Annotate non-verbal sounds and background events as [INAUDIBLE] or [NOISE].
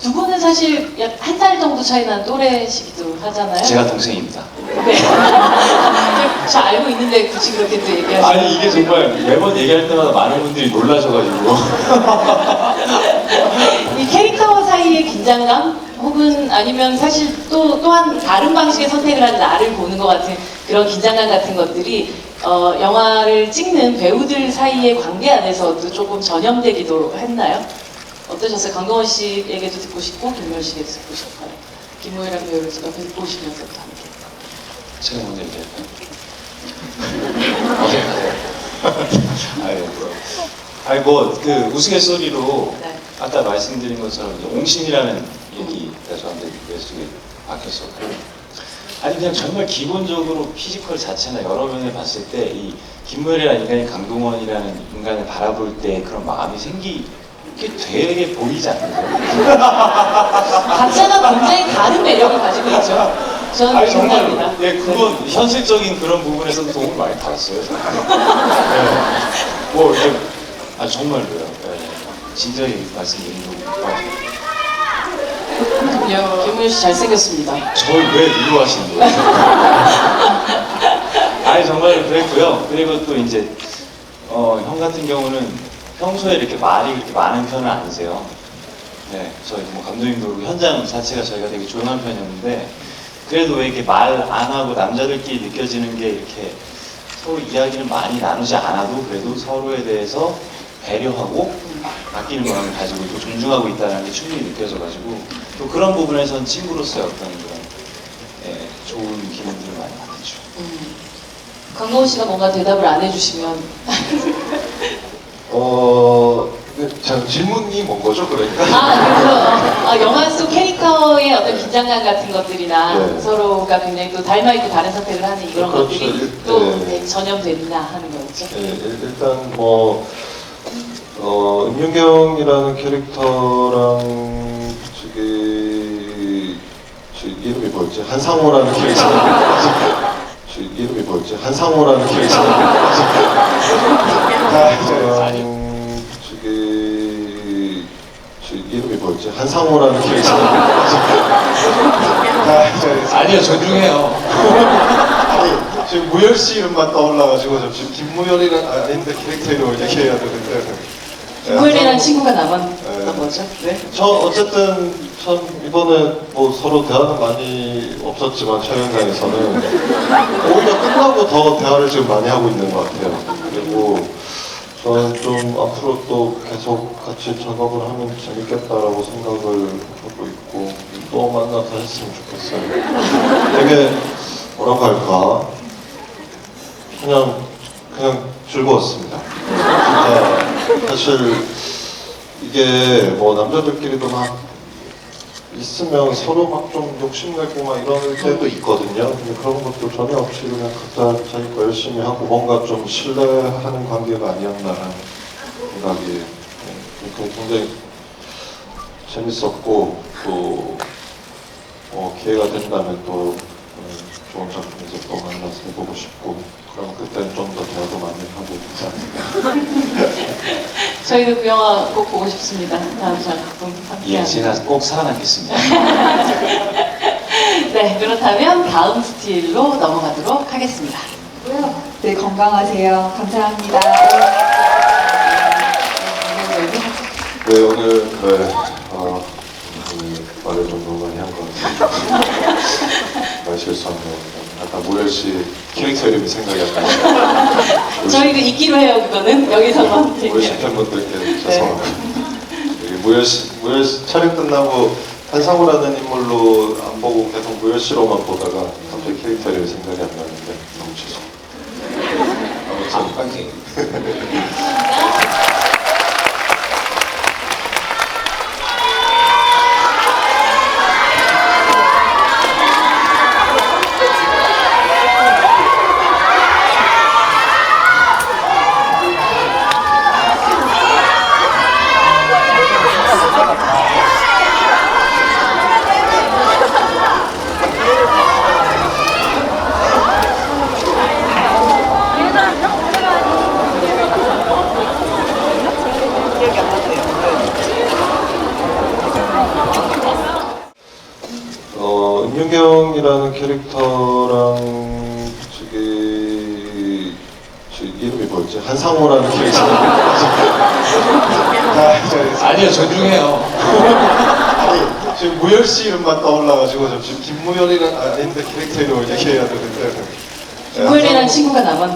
두 분은 사실 약 한 살 정도 차이 난 또래시기도 하잖아요. 제가 동생입니다. 네. [LAUGHS] 저 알고 있는데 굳이 그렇게 또 얘기하시는 아니 이게 정말 매번 얘기할 때마다 많은 분들이 놀라셔가지고 [LAUGHS] 이 캐릭터 사이의 긴장감 혹은 아니면 사실 또 또한 다른 방식의 선택을 한 나를 보는 것 같은 그런 긴장감 같은 것들이 어, 영화를 찍는 배우들 사이의 관계 안에서도 조금 전염되기도 했나요? 어떠셨어요? 강동원 씨에게도 듣고 싶고 김무열 씨에게도 듣고 싶어요. 김무열이랑 배우를 옆에서 보시면서 또 함께. 제가 먼저 얘기할까요? 어색하세요? 아유, 뭐. 아니 뭐 그 우스갯소리로 네. 아까 말씀드린 것처럼 이제 옹심이라는 얘기가 저한테 머릿속에 박혔었고 아니 그냥 정말 기본적으로 피지컬 자체나 여러 면을 봤을 때 이 김무열이라는 인간이 강동원이라는 인간을 바라볼 때 그런 마음이 생기 게 되게 보이지 않나요? [LAUGHS] 각자가 굉장히 다른 매력을 가지고 있죠. 저는 아니 정말 동감합니다. 예 그건 현실적인 그런 부분에서 도움을 많이 받았어요. 예. 뭐 이렇게 아 정말로요. 예. 진지하게 말씀드리는 거. 그럼요. 김무열 씨 잘생겼습니다. 저를 왜 위로하시는 거예요? [LAUGHS] 아니 정말 그랬고요. 그리고 또 이제 어, 형 같은 경우는 평소에 이렇게 말이 그렇게 많은 편은 아니세요. 네, 저희 뭐 감독님도 그렇고 현장 자체가 저희가 되게 조용한 편이었는데 그래도 왜 이렇게 말 안 하고 남자들끼리 느껴지는 게 이렇게 서로 이야기를 많이 나누지 않아도 그래도 서로에 대해서 배려하고 아끼는 마음을 가지고 또 존중하고 있다는 게 충분히 느껴져가지고 또 그런 부분에선 친구로서의 어떤 그런 예, 좋은 기분들을 많이 받았죠. 음. 강동원 씨가 뭔가 대답을 안 해주시면 [LAUGHS] 어, 네, 자, 질문이 뭔 거죠, 그러니까? 아 그래서 아, 영화 속 캐릭터의 어떤 긴장감 같은 것들이나 네. 서로가 굉장히 또 닮아 있고 다른 선택을 하는 이런 그렇죠. 것들이 일- 또 네. 네, 전염됐나 하는 거죠. 예, 일- 일단 뭐, 어, 임윤경이라는 캐릭터랑 저기, 저 이름이 뭐였지? 한상호라는 캐릭터. 저 이름이 뭐였지? 한상호라는 저기, 저 이름이 뭐였지? 한상호라는 캐릭터. 아니요, 존중해요. 아니 지금 무열 씨 이름만 떠올라가지고 좀 지금 김무열이는 아, 아닌데 캐릭터 이름을 얘기해야 되는데 김무열이라는 네, 친구가 남았 거죠. 네. 저 어쨌든 참 이번에 뭐 서로 대화는 많이 없었지만 촬영장에서는 오히려 끝나고 더 대화를 지금 많이 하고 있는 것 같아요 그리고 저는 좀 앞으로 또 계속 같이 작업을 하면 재밌겠다라고 생각을 하고 있고 또 만나서 했으면 좋겠어요 되게 뭐라고 할까 그냥 그냥 즐거웠습니다. 진짜 사실 이게 뭐 남자들끼리도 막 있으면 서로 막 좀 욕심내고 막 이럴 때도 있거든요. 근데 그런 것도 전혀 없이 그냥 각자 자기 거 열심히 하고 뭔가 좀 신뢰하는 관계가 아니었나라는 생각이 네, 굉장히 재밌었고 또 어, 기회가 된다면 또 음, 좋은 작품에서 또 만나서 해보고 싶고 그럼 그때는 좀 더 대화도 많이 하고 있지 않을까 [LAUGHS] 저희도 그 영화 꼭 보고 싶습니다. 다음 작품 함께. 예, 제가 꼭 살아남겠습니다. [LAUGHS] 네, 그렇다면 다음 스틸로 넘어가도록 하겠습니다. 네, 건강하세요. 감사합니다. 네 오늘 네, 어, 음, 말을 좀 너무 많이 한 것 같아요 [LAUGHS] 말 실수한 것 같아요 아까 모열 씨 캐릭터 이름이 생각이 안 나요 [LAUGHS] 저희 그 잊기로 해요, 그거는. 여기서만. 모열 씨 팬분들께 죄송합니다 여기 모열 씨, 모열 씨 촬영 끝나고 한상우라는 인물로 안 보고 계속 모열 씨로만 보다가 갑자기 캐릭터 이름이 생각이 안 나는데 너무 죄송합니다 아무튼 파이팅. [LAUGHS] 김윤경이라는 캐릭터랑 저기 저 이름이 뭐였지? 한상호라는 캐릭터. [LAUGHS] 아, 저- 아니요, 존중해요. 아니 지금 무열 씨 이름만 떠올라가지고 저 지금 김무열이는 아닌데 캐릭터 이름을 얘기해야 되는데. 김무열이라는 친구가 남았,